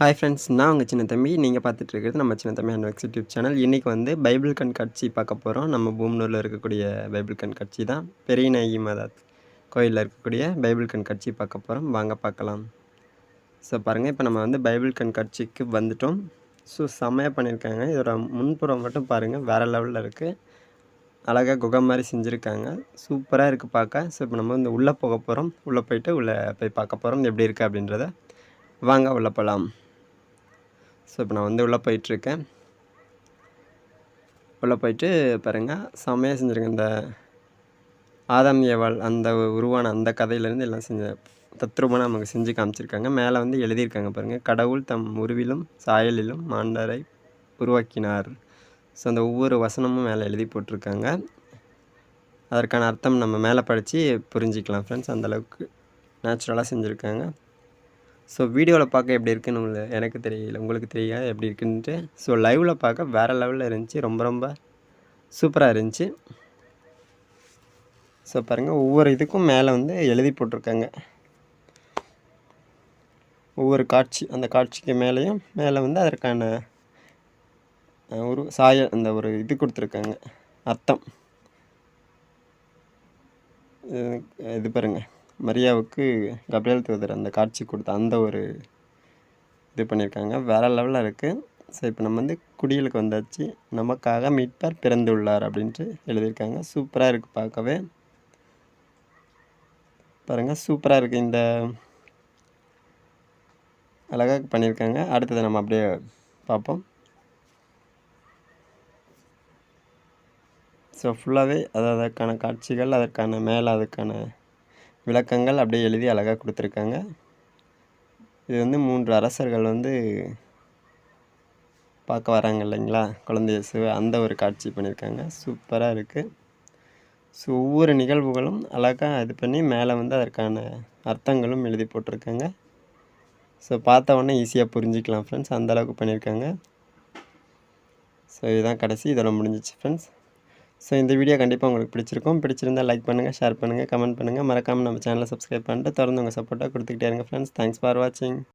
Hi friends நான் உங்கள் சின்ன தம்பி. நீங்கள் பார்த்துட்டு இருக்கிறது நம்ம சின்ன தம்பி அண்ட் யூடியூப் சேனல். இன்றைக்கி வந்து பைபிள் கண்காட்சி பார்க்க போகிறோம் நம்ம பூம்னூரில் இருக்கக்கூடிய பைபிள் கண்காட்சி தான். பெரிய நாயகி மாதா கோயிலில் இருக்கக்கூடிய பைபிள் கண்காட்சி பார்க்க போகிறோம் வாங்க பார்க்கலாம். ஸோ பாருங்கள் இப்போ நம்ம வந்து பைபிள் கண்காட்சிக்கு வந்துட்டோம். ஸோ செம்மையாக பண்ணியிருக்காங்க. இதோட முன்புறம் மட்டும் பாருங்கள் வேறு லெவலில் இருக்குது அழகாக குகை மாதிரி செஞ்சுருக்காங்க. சூப்பராக இருக்குது பார்க்க. ஸோ இப்போ நம்ம வந்து உள்ளே போக போகிறோம் உள்ளே போயிட்டு உள்ளே போய் பார்க்க போகிறோம் எப்படி இருக்குது அப்படின்றத. வாங்க உள்ளே போகலாம் ஸோ இப்போ நான் வந்து உள்ளே போயிட்டுருக்கேன். உள்ளே போயிட்டு பாருங்கள் செம்மையாக செஞ்சுருக்கேன் இந்த ஆதாம் ஏவாள் அந்த உருவான அந்த கதையிலேருந்து எல்லாம் செஞ்ச தத்ரூபமாக நமக்கு செஞ்சு காமிச்சிருக்காங்க. மேலே வந்து எழுதியிருக்காங்க பாருங்கள் கடவுள் தம் உருவிலும் சாயலிலும் மாண்டரை உருவாக்கினார். ஸோ அந்த ஒவ்வொரு வசனமும் மேலே எழுதி போட்டிருக்காங்க. அதற்கான அர்த்தம் நம்ம மேலே படித்து புரிஞ்சிக்கலாம் ஃப்ரெண்ட்ஸ் அந்தளவுக்கு நேச்சுரலாக செஞ்சுருக்காங்க. ஸோ வீடியோவில் பார்க்க எப்படி இருக்குன்னு உங்களை எனக்கு தெரியல உங்களுக்கு தெரியாது எப்படி இருக்குன்ட்டு. ஸோ லைவில் பார்க்க வேறு லெவலில் இருந்துச்சு. ரொம்ப ரொம்ப சூப்பராக இருந்துச்சு. ஸோ பாருங்கள் ஒவ்வொரு இதுக்கும் மேலே வந்து எழுதி போட்டிருக்காங்க. ஒவ்வொரு காட்சி அந்த காட்சிக்கு மேலேயும் மேலே வந்து அதற்கான ஒரு சாய அந்த ஒரு இது கொடுத்துருக்காங்க. அர்த்தம். இது பாருங்கள் மரியாவுக்கு கபிரியல் தூதர் அந்த காட்சி கொடுத்த அந்த ஒரு இது பண்ணியிருக்காங்க. வேறு லெவலில் இருக்குது ஸோ இப்போ நம்ம வந்து குடியலுக்கு வந்தாச்சு. நமக்காக மீட்பார் பிறந்துள்ளார் அப்படின்ட்டு எழுதியிருக்காங்க. சூப்பராக இருக்குது பார்க்கவே. பாருங்கள் சூப்பராக இருக்குது இந்த அழகாக பண்ணியிருக்காங்க. அடுத்ததை நம்ம அப்படியே பார்ப்போம். ஸோ ஃபுல்லாகவே அது அதற்கான காட்சிகள் அதற்கான மேலே அதுக்கான விளக்கங்கள் அப்படியே எழுதி அழகாக கொடுத்துருக்காங்க. இது வந்து மூன்று அரசர்கள் வந்து பார்க்க வராங்க இல்லைங்களா? குழந்தை இயேசுவை. அந்த ஒரு காட்சி பண்ணியிருக்காங்க. சூப்பராக இருக்குது ஸோ ஒவ்வொரு நிகழ்வுகளும் அழகாக இது பண்ணி மேலே வந்து அதற்கான அர்த்தங்களும் எழுதி போட்டிருக்காங்க. ஸோ பார்த்த உடனே ஈஸியாக புரிஞ்சிக்கலாம் ஃப்ரெண்ட்ஸ் அந்தளவுக்கு பண்ணியிருக்காங்க. ஸோ இதுதான் கடைசி. இதெல்லாம் முடிஞ்சிச்சு ஃப்ரெண்ட்ஸ் ஸோ இந்த வீடியோ கண்டிப்பாக உங்களுக்கு பிடிச்சிருக்கும். பிடிச்சிருந்தால் லைக் பண்ணுங்கள் ஷேர் பண்ணுங்கள் கமெண்ட் பண்ணுங்கள் மறக்காமல் நம்ம சேனலை சப்ஸ்கிரைப் பண்ணிட்டு தொடர்ந்து உங்கள் சப்போர்ட்டாக கொடுத்துக்கிட்டே இருங்க ஃப்ரெண்ட்ஸ் தேங்க்ஸ் ஃபார் வாட்சிங்